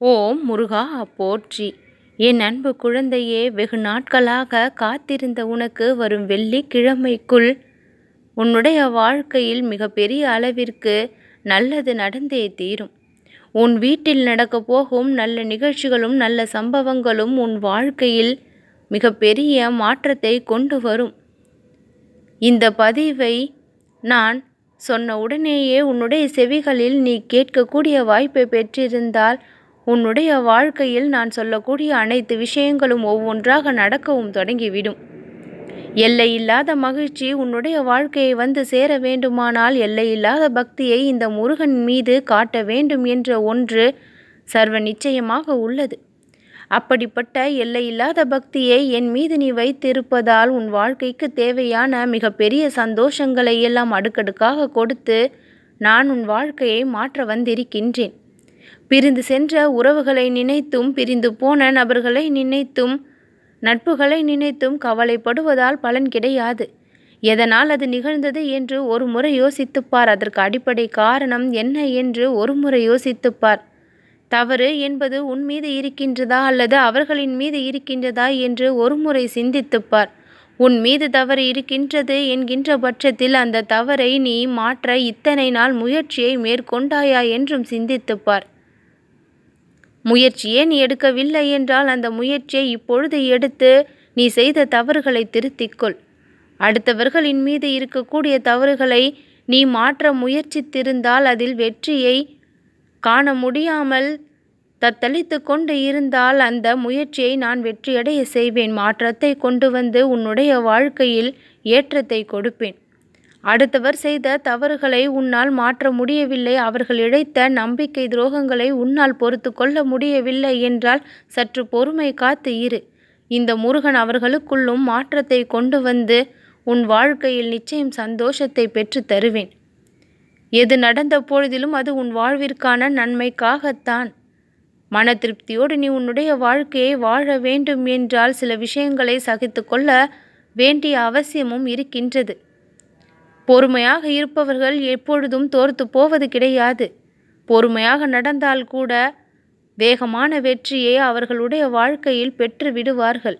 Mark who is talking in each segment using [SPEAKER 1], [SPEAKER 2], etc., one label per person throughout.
[SPEAKER 1] ஓம் முருகா போற்றி. என் அன்பு குழந்தையே வெகு நாட்களாக காத்திருந்த உனக்கு வரும் வெள்ளிக்கிழமைக்குள் உன்னுடைய வாழ்க்கையில் மிகப்பெரிய அளவிற்கு நல்லது நடந்தே தீரும். உன் வீட்டில் நடக்கப் போகும் நல்ல நிகழ்ச்சிகளும் நல்ல சம்பவங்களும் உன் வாழ்க்கையில் மிகப்பெரிய மாற்றத்தை கொண்டு வரும். இந்த பதிவை நான் சொன்ன உடனேயே உன்னுடைய செவிகளில் நீ கேட்கக்கூடிய வாய்ப்பை பெற்றிருந்தால் உன்னுடைய வாழ்க்கையில் நான் சொல்லக்கூடிய அனைத்து விஷயங்களும் ஒவ்வொன்றாக நடக்கவும் தொடங்கிவிடும். எல்லையில்லாத மகிழ்ச்சி உன்னுடைய வாழ்க்கையை வந்து சேர வேண்டுமானால் எல்லையில்லாத பக்தியை இந்த முருகன் மீது காட்ட வேண்டும் என்ற ஒன்று சர்வ நிச்சயமாக உள்ளது. அப்படிப்பட்ட எல்லையில்லாத பக்தியை என் மீது நீ வைத்திருப்பதால் உன் வாழ்க்கைக்கு தேவையான மிகப்பெரிய சந்தோஷங்களை எல்லாம் அடுக்கடுக்காக கொடுத்து நான் உன் வாழ்க்கையை மாற்ற வந்திருக்கின்றேன். பிரிந்து சென்ற உறவுகளை நினைத்தும் பிரிந்து போன நபர்களை நினைத்தும் நட்புகளை நினைத்தும் கவலைப்படுவதால் பலன் கிடையாது. எதனால் அது நிகழ்ந்தது என்று ஒரு முறை யோசித்துப்பார். அதற்கு அடிப்படை காரணம் என்ன என்று ஒரு முறை யோசித்துப்பார். தவறு என்பது உன் மீது இருக்கின்றதா அல்லது அவர்களின் மீது இருக்கின்றதா என்று ஒரு முறை சிந்தித்துப்பார். உன் மீது தவறு இருக்கின்றது என்கின்ற பட்சத்தில் அந்த தவறை நீ மாற்ற இத்தனை நாள் முயற்சியை மேற்கொண்டாயா என்றும் சிந்தித்துப்பார். முயற்சியே நீ எடுக்கவில்லை என்றால் அந்த முயற்சியை இப்பொழுது எடுத்து நீ செய்த தவறுகளை திருத்திக்கொள். அடுத்தவர்களின் மீது இருக்கக்கூடிய தவறுகளை நீ மாற்ற முயற்சித்திருந்தால் அதில் வெற்றியை காண முடியாமல் தத்தளித்து கொண்டு இருந்தால் அந்த முயற்சியை நான் வெற்றியடைய செய்வேன். மாற்றத்தை கொண்டு வந்து உன்னுடைய வாழ்க்கையில் ஏற்றத்தை கொடுப்பேன். அடுத்தவர் செய்த தவறுகளை உன்னால் மாற்ற முடியவில்லை. அவர்கள் இழைத்த நம்பிக்கை துரோகங்களை உன்னால் பொறுத்து கொள்ள முடியவில்லை என்றால் சற்று பொறுமை காத்து இரு. இந்த முருகன் அவர்களுக்குள்ளும் மாற்றத்தை கொண்டு வந்து உன் வாழ்க்கையில் நிச்சயம் சந்தோஷத்தை பெற்று தருவேன். எது நடந்த பொழுதிலும் அது உன் வாழ்விற்கான நன்மைக்காகத்தான். மன திருப்தியோடு நீ உன்னுடைய வாழ்க்கையை வாழ வேண்டும் என்றால் சில விஷயங்களை சகித்து கொள்ள வேண்டிய அவசியமும் இருக்கின்றது. பொறுமையாக இருப்பவர்கள் எப்பொழுதும் தோர்த்து போவது கிடையாது. பொறுமையாக நடந்தால் கூட வேகமான வெற்றியை அவர்களுடைய வாழ்க்கையில் பெற்று விடுவார்கள்.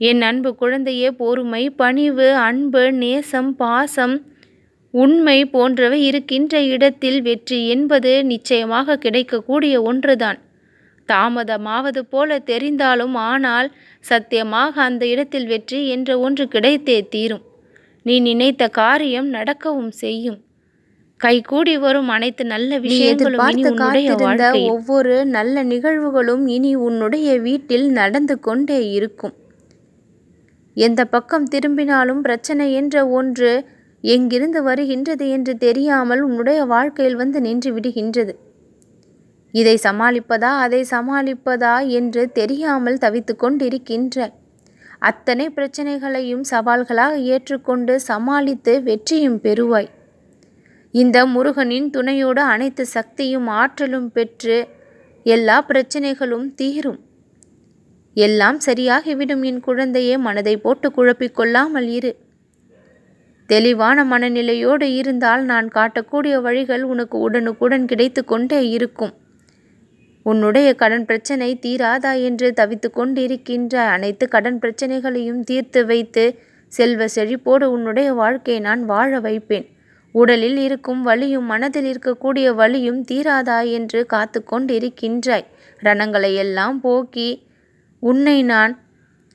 [SPEAKER 1] என் அன்பு குழந்தையே பொறுமை பணிவு அன்பு நேசம் பாசம் உண்மை போன்றவை இருக்கின்ற இடத்தில் வெற்றி என்பது நிச்சயமாக கிடைக்கக்கூடிய ஒன்றுதான். தாமதமாவது போல தெரிந்தாலும் ஆனால் சத்தியமாக அந்த இடத்தில் வெற்றி என்ற ஒன்று கிடைத்தே தீரும். நீ நினைத்த காரியம் நடக்கவும் செய்யும். கைகூடி வரும் அனைத்து நல்ல விஷயங்களும் இனி உன்னுடைய வாழ்க்கையில். ஒவ்வொரு நல்ல நிகழ்வுகளும் இனி உன்னுடைய வீட்டில் நடந்து கொண்டே இருக்கும். எந்த பக்கம் திரும்பினாலும் பிரச்சனை என்ற ஒன்று எங்கிருந்து வருகின்றது என்று தெரியாமல் உன்னுடைய வாழ்க்கையில் வந்து நின்று விடுகின்றது. இதை சமாளிப்பதா அதை சமாளிப்பதா என்று தெரியாமல் தவித்து கொண்டிருக்கின்ற அத்தனை பிரச்சனைகளையும் சவால்களாக ஏற்றுக்கொண்டு சமாளித்து வெற்றியும் பெறுவாய். இந்த முருகனின் துணையோடு அனைத்து சக்தியும் ஆற்றலும் பெற்று எல்லா பிரச்சனைகளும் தீரும். எல்லாம் சரியாகிவிடும் என் குழந்தையே மனதை போட்டு குழப்பிக்கொள்ளாமல் இரு. தெளிவான மனநிலையோடு இருந்தால் நான் காட்டக்கூடிய வழிகள் உனக்கு உடனுக்குடன் கிடைத்து கொண்டே இருக்கும். உன்னுடைய கடன் பிரச்சனை தீராதா என்று தவித்து கொண்டிருக்கின்ற அனைத்து கடன் பிரச்சனைகளையும் தீர்த்து வைத்து செல்வ செழிப்போடு உன்னுடைய வாழ்க்கையை நான் வாழ வைப்பேன். உடலில் இருக்கும் வலியும் மனதில் இருக்கக்கூடிய வலியும் தீராதா என்று காத்து கொண்டிருக்கின்றாய். ரணங்களை எல்லாம் போக்கி உன்னை நான்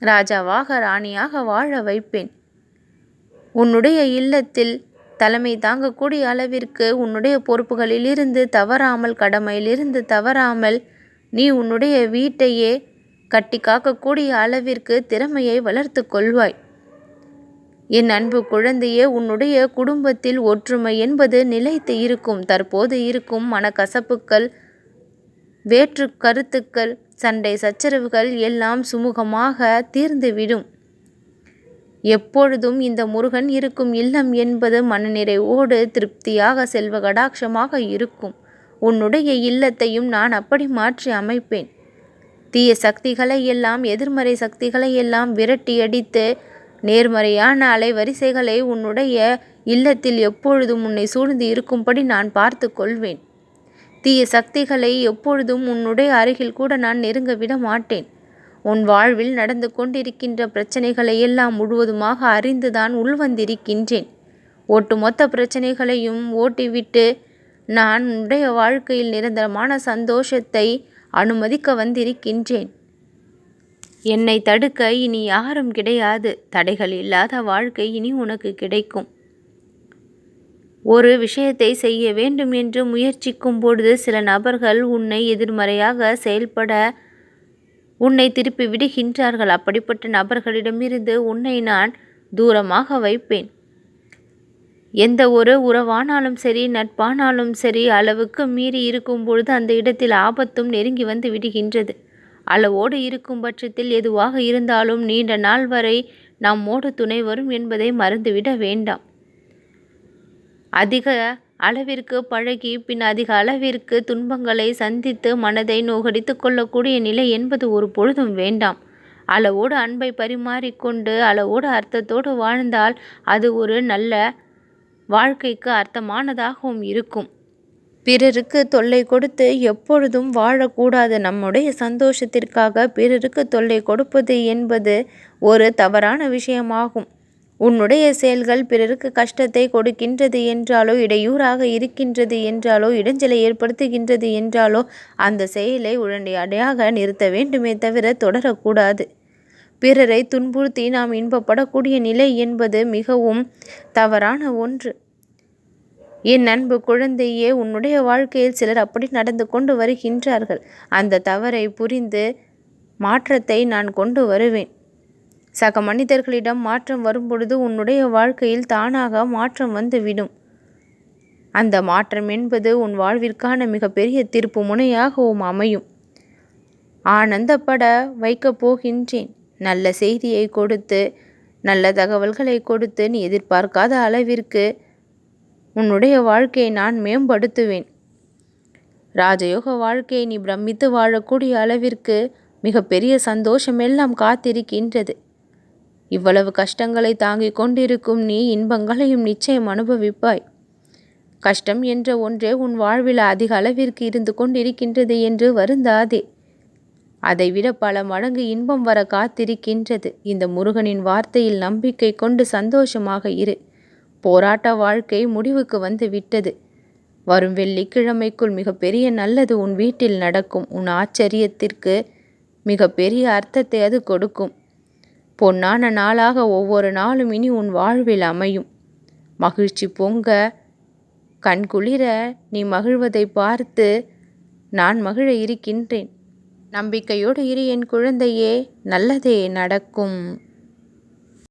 [SPEAKER 1] ராஜாவாக ராணியாக வாழ வைப்பேன். உன்னுடைய இல்லத்தில் தலைமை தாங்கக்கூடிய அளவிற்கு உன்னுடைய பொறுப்புகளிலிருந்து தவறாமல் கடமையிலிருந்து தவறாமல் நீ உன்னுடைய வீட்டையே கட்டி காக்கக்கூடிய அளவிற்கு திறமையை வளர்த்து கொள்வாய். என் அன்பு குழந்தையே உன்னுடைய குடும்பத்தில் ஒற்றுமை என்பது நிலைத்து இருக்கும் தற்போது இருக்கும் மனக்கசப்புக்கள் வேற்று கருத்துக்கள் சண்டை சச்சரவுகள் எல்லாம் சுமூகமாக தீர்ந்துவிடும். எப்பொழுதும் இந்த முருகன் இருக்கும் இல்லம் என்பது மனநிறைவோடு திருப்தியாக செல்வ கடாட்சமாக இருக்கும். உன்னுடைய இல்லத்தையும் நான் அப்படி மாற்றி அமைப்பேன். தீய சக்திகளை எல்லாம் எதிர்மறை சக்திகளை எல்லாம் விரட்டியடித்து நேர்மறையான அலைவரிசைகளை உன்னுடைய இல்லத்தில் எப்பொழுதும் உன்னை சூழ்ந்து இருக்கும்படி நான் பார்த்து கொள்வேன். தீய சக்திகளை எப்பொழுதும் உன்னுடைய அருகில் கூட நான் நெருங்க விட மாட்டேன். உன் வாழ்வில் நடந்து கொண்டிருக்கின்ற பிரச்சனைகளை எல்லாம் முழுவதுமாக அறிந்துதான் உள்வந்திருக்கின்றேன். ஒட்டுமொத்த பிரச்சனைகளையும் ஓட்டிவிட்டு நான் உன்னுடைய வாழ்க்கையில் நிரந்தரமான சந்தோஷத்தை அனுமதிக்க வந்திருக்கின்றேன். என்னை தடுக்க இனி யாரும் கிடையாது. தடைகள் இல்லாத வாழ்க்கை இனி உனக்கு கிடைக்கும். ஒரு விஷயத்தை செய்ய வேண்டும் என்று முயற்சிக்கும் பொழுது சில நபர்கள் உன்னை எதிர்மறையாக செயல்பட உன்னை திருப்பி விடுகின்றார்கள். அப்படிப்பட்ட நபர்களிடமிருந்து உன்னை நான் தூரமாக வைப்பேன். எந்த ஒரு உறவானாலும் சரி நட்பானாலும் சரி அளவுக்கு மீறி இருக்கும் பொழுது அந்த இடத்தில் ஆபத்தும் நெருங்கி வந்து விடுகின்றது. அளவோடு இருக்கும் பட்சத்தில் எதுவாக இருந்தாலும் நீண்ட நாள் வரை நம்மோடு துணை வரும் என்பதை மறந்துவிட வேண்டாம். அதிக அளவிற்கு பழகி பின் அதிக அளவிற்கு துன்பங்களை சந்தித்து மனதை நோகடித்து கொள்ளக்கூடிய நிலை என்பது ஒரு பொழுதும் வேண்டாம். அளவோடு அன்பை பரிமாறிக்கொண்டு அளவோடு அர்த்தத்தோடு வாழ்ந்தால் அது ஒரு நல்ல வாழ்க்கைக்கு அர்த்தமானதாகவும் இருக்கும். பிறருக்கு தொல்லை கொடுத்து எப்பொழுதும் வாழக்கூடாது. நம்முடைய சந்தோஷத்திற்காக பிறருக்கு தொல்லை கொடுப்பது என்பது ஒரு தவறான விஷயமாகும். உன்னுடைய செயல்கள் பிறருக்கு கஷ்டத்தை கொடுக்கின்றது என்றாலோ இடையூறாக இருக்கின்றது என்றாலோ இடைஞ்சலை ஏற்படுத்துகின்றது என்றாலோ அந்த செயலை உடனடியாக நிறுத்த வேண்டுமே தவிர தொடரக்கூடாது. பிறரை துன்புறுத்தி நாம் இன்பப்படக்கூடிய நிலை என்பது மிகவும் தவறான ஒன்று. என் அன்பு குழந்தையே உன்னுடைய வாழ்க்கையில் சிலர் அப்படி நடந்து கொண்டு வருகின்றார்கள். அந்த தவறை புரிந்து மாற்றத்தை நான் கொண்டு வருவேன். சக மனிதர்களிடம் மாற்றம் வரும்பொழுது உன்னுடைய வாழ்க்கையில் தானாக மாற்றம் வந்துவிடும். அந்த மாற்றம் என்பது உன் வாழ்விற்கான மிகப்பெரிய திருப்பு முனையாகவும் அமையும். ஆனந்தப்பட வைக்கப் போகின்றேன். நல்ல செய்தியை கொடுத்து நல்ல தகவல்களை கொடுத்து நீ எதிர்பார்க்காத அளவிற்கு உன்னுடைய வாழ்க்கையை நான் மேம்படுத்துவேன். ராஜயோக வாழ்க்கையை நீ பிரமித்து வாழக்கூடிய அளவிற்கு மிகப்பெரிய சந்தோஷமெல்லாம் காத்திருக்கின்றது. இவ்வளவு கஷ்டங்களை தாங்கிக் கொண்டிருக்கும் நீ இன்பங்களையும் நிச்சயம் அனுபவிப்பாய். கஷ்டம் என்ற ஒன்றே உன் வாழ்வில் அதிக அளவிற்கு இருந்து கொண்டிருக்கின்றது என்று வருந்தாதே. அதைவிட பல மடங்கு இன்பம் வர காத்திருக்கின்றது. இந்த முருகனின் வார்த்தையில் நம்பிக்கை கொண்டு சந்தோஷமாக இரு. போராட்ட வாழ்க்கை முடிவுக்கு வந்து விட்டது. வரும் வெள்ளிக்கிழமைக்குள் மிகப்பெரிய நல்லது உன் வீட்டில் நடக்கும். உன் ஆச்சரியத்திற்கு மிகப்பெரிய அர்த்தத்தை அது கொடுக்கும். பொன்னான நாளாக ஒவ்வொரு நாளும் இனி உன் வாழ்வில் அமையும். மகிழ்ச்சி பொங்க கண்குளிர நீ மகிழ்வதை பார்த்து நான் மகிழ இருக்கின்றேன். நம்பிக்கையோடு இரு என் குழந்தையே நல்லதே நடக்கும்.